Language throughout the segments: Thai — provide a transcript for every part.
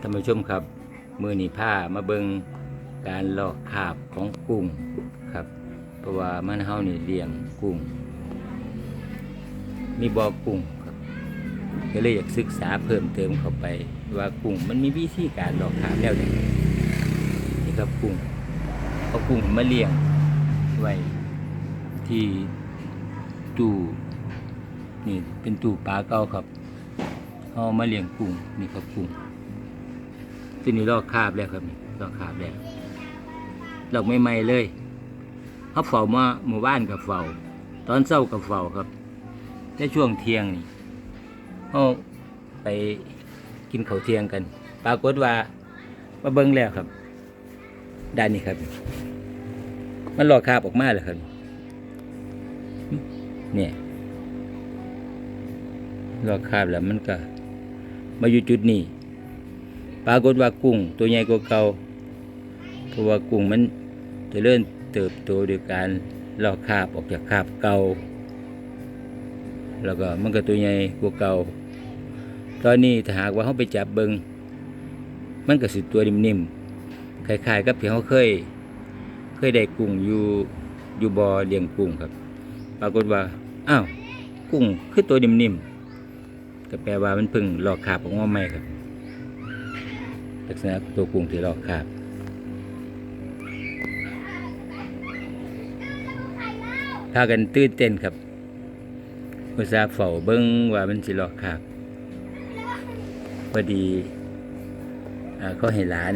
ท่านผู้ชมครับ มือหนีผ้ามาเบิงการลอกคาบของกุ้งครับ เพราะว่ามันเฮานี่เลี้ยงกุ้ง มีบ่อกุ้งครับก็เลยอยากศึกษาเพิ่มเติมเข้าไป ว่ากุ้งมันมีวิธีการลอกคาบแล้วนี่นี่ครับกุ้งเอากุ้งมาเลี้ยงไว้ที่ตู้นี่เป็นตู้ปลาเก่าครับ เอามาเลี้ยงกุ้งนี่ครับกุ้งที่นี่ลอกคาบแล้วครับนี่ลอกคาบแล้วลอกใหม่ๆเลยเขาเฝ้ามาหมู่บ้านกับเฝ้า ตอนเช้ากับเฝ้าครับในช่วงเที่ยงนี่เขาไปกินข้าวเที่ยงกัน ปรากฏว่ามาเบิ้งแล้วครับด้านนี้ครับ มันลอกคาบออกมาเลยครับ เนี่ยลอกคาบแล้วมันก็ มาอยู่จุดนี้ปรากฏว่ากุ้งตัวใหญ่กว่าเก่าเพราะว่ากุ้งมันจะเริ่มเติบโตโดยการลอกคราบออกจากคราบเก่า แล้วก็มันก็ตัวใหญ่กว่าเก่า ตอนนี้ถ้าหากว่าเขาไปจับเบิงมันก็สิตัวนิ่มๆคล้ายๆกับที่เขาเคย เคยได้กุ้งอยู่อยู่บ่อเลี้ยงกุ้งครับ ปรากฏว่า อ้าว กุ้งคือตัวนิ่มๆ ก็แปลว่ามันพิ่งหลอกคาบออกมาใหม่ครับ ลักษณะตัวกุ้งที่ลอกคาบพากันตื่นเต้นครับอุตส่าห์เฝ้าเบิ้งว่ามันสิลอกคาบพอดีเขาให้หลาน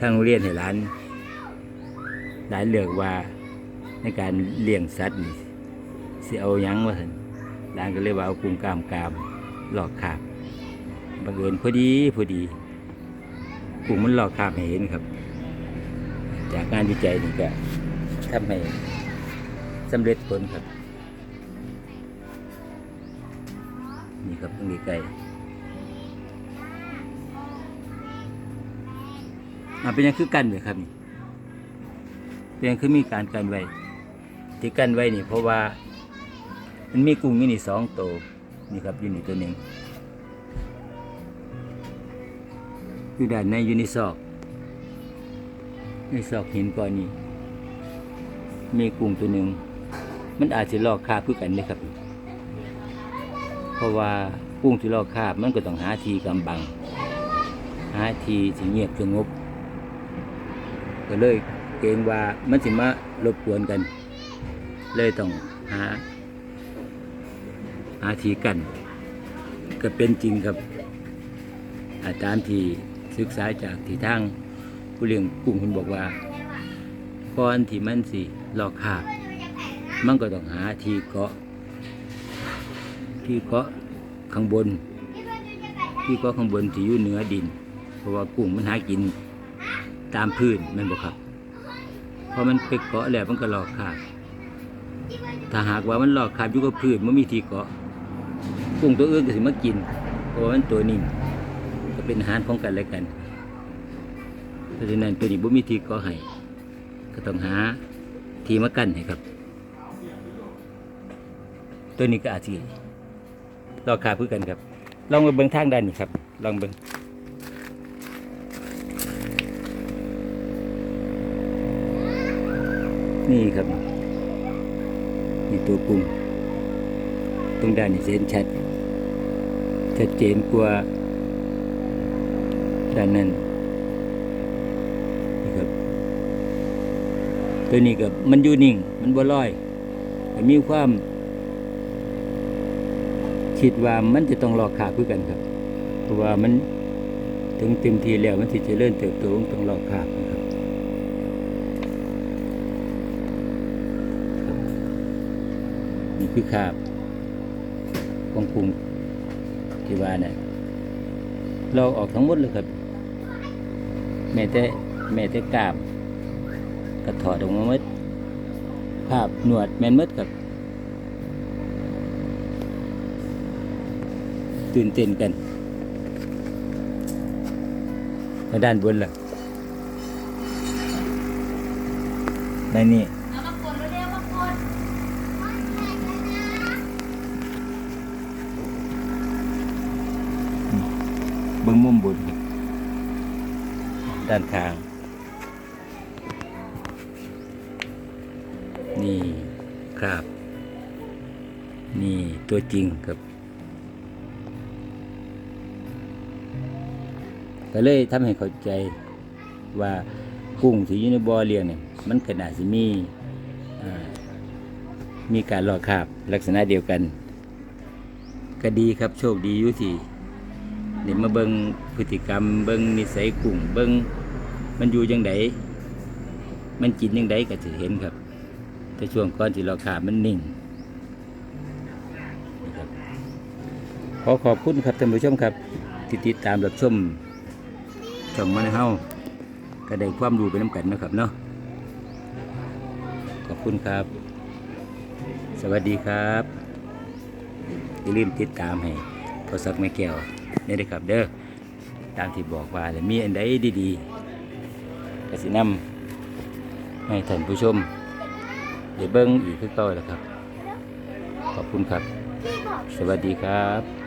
ทางโรงเรียนให้หลานหลานเลือกว่าในการเลี้ยงสัตว์นี่สิเอายังว่าสัน หลานก็เลยว่าเอากุ้งกลามกามลอกคราบบังเอิญพอดีพอดีกลุ่มมันหลอกคาบเห็นครับ จากงานวิจัยนี่ก็ทำให้สำเร็จผลครับนี่ครับตรงนี้ไกลอ่าเป็นยังคือกันเลยครับนี่เป็นยังคือมีการกันไว้ที่กันไว้นี่เพราะว่า มันมีกุ้งอยู่นี่สองตัวนี่ครับอยู่นี่ตัวหนึ่งอยู่ด้านในอยู่ในซอกในซอกหินก้อนนี้ มีกุ้งตัวหนึ่งมันอาจจะลอกคาบเพื่อกันเลยครับ เพราะว่ากุ้งที่ลอกคาบมันก็ต้องหาทีกำบัง หาทีที่เงียบสงบก็เลยเกรงว่ามันสิมา รบกวนกัน เลยต้องหา หาทีกัน ก็เป็นจริงครับอาตามที่ศึกษาจากที่ทางผู้เลี้ยงกุ้งคุณบอกว่าก่อนที่มันสิลอกคราบมันก็ต้องหาที่เกาะ ที่เกาะข้างบน ที่เกาะข้างบนที่อยู่เหนือดิน เพราะว่ากุ้งมันหากินตามพื้นแมันบอกครับพอมันไปเกาะแล้วมันก็หลอกคราบถ้าหากว่ามันหลอกคราบอยู่กับพื้นมันมีที่เกาะ กุ้งตัวอื่นก็สิมากิน เพราะมันตัวนิ่มก็เป็นอาหารของกันและกันเพราะฉะนั้นตัวนี้บ่มีที่ก่อให้ก็ต้องหาที่มากั้นให้ครับ ตัวนี้ก็อาจสิรอคาเพื่อกันครับ ลองมาเบิ่งทางด้านนี้ครับ ลองเบิ่งนี่ครับ นี่ตัวกุ้งตรงด้านนี้เห็นชัด ชัดเจนกว่าด้านนั้นนี่ครับตัวนี้กับมันอยู่นิ่ง มันบ่ลอยมีความ คิดว่ามันจะต้องรอขาคือกันครับ เพราะว่ามันถึงเต็มทีแล้วมันสิจะเริ่มเติบโตมันต้องรอขาครับนี่คือขาบของกรุง ที่ว่านะเราออกทั้งหมดเลยครับแม่แต่แม่แต่กาบก็ถอดออกมาหมดภาพหนวดแมนหมดครับ ตื่นเต้นกันด้านบนล่ะในนี่ เอามากดเร็วๆมากด น เบิ้งมุมบนครับ ด้านข้าง นี่ครับ นี่ตัวจริงครับก็เลยทำให้เข้าใจว่ากุ้งที่อยู่ในบ่อเลี้ยงเนี่ยมันขนาดสิมีมีการหลอกคาบลักษณะเดียวกัน ก็ดีครับโชคดีอยู่ที่เดี๋ยวมาเบิงพฤติกรรม เบิงนิสัยกุ้งเบิง มันอยู่ยังไงมันกินยังไงก็จะเห็นครับแต่ช่วงก่อนที่เราขาบมันนิ่งขอขอบคุณครับท่านผู้ชมครับที่ติดตามรับชมช่องมันเฮาก็ได้ความรู้ไปน้ำกันนะครับเนาะขอบคุณครับ สวัสดีครับอย่าลืมติดตามให้พอสักไม่แก้วนี่เลยครับเด้อตามที่บอกว่าแล้วมีอันใดดีๆ ก็สินำให้ท่านผู้ชมเดี๋ยวเบิ้งอีกคือเก่าแล้วครับ ขอบคุณครับ สวัสดีครับ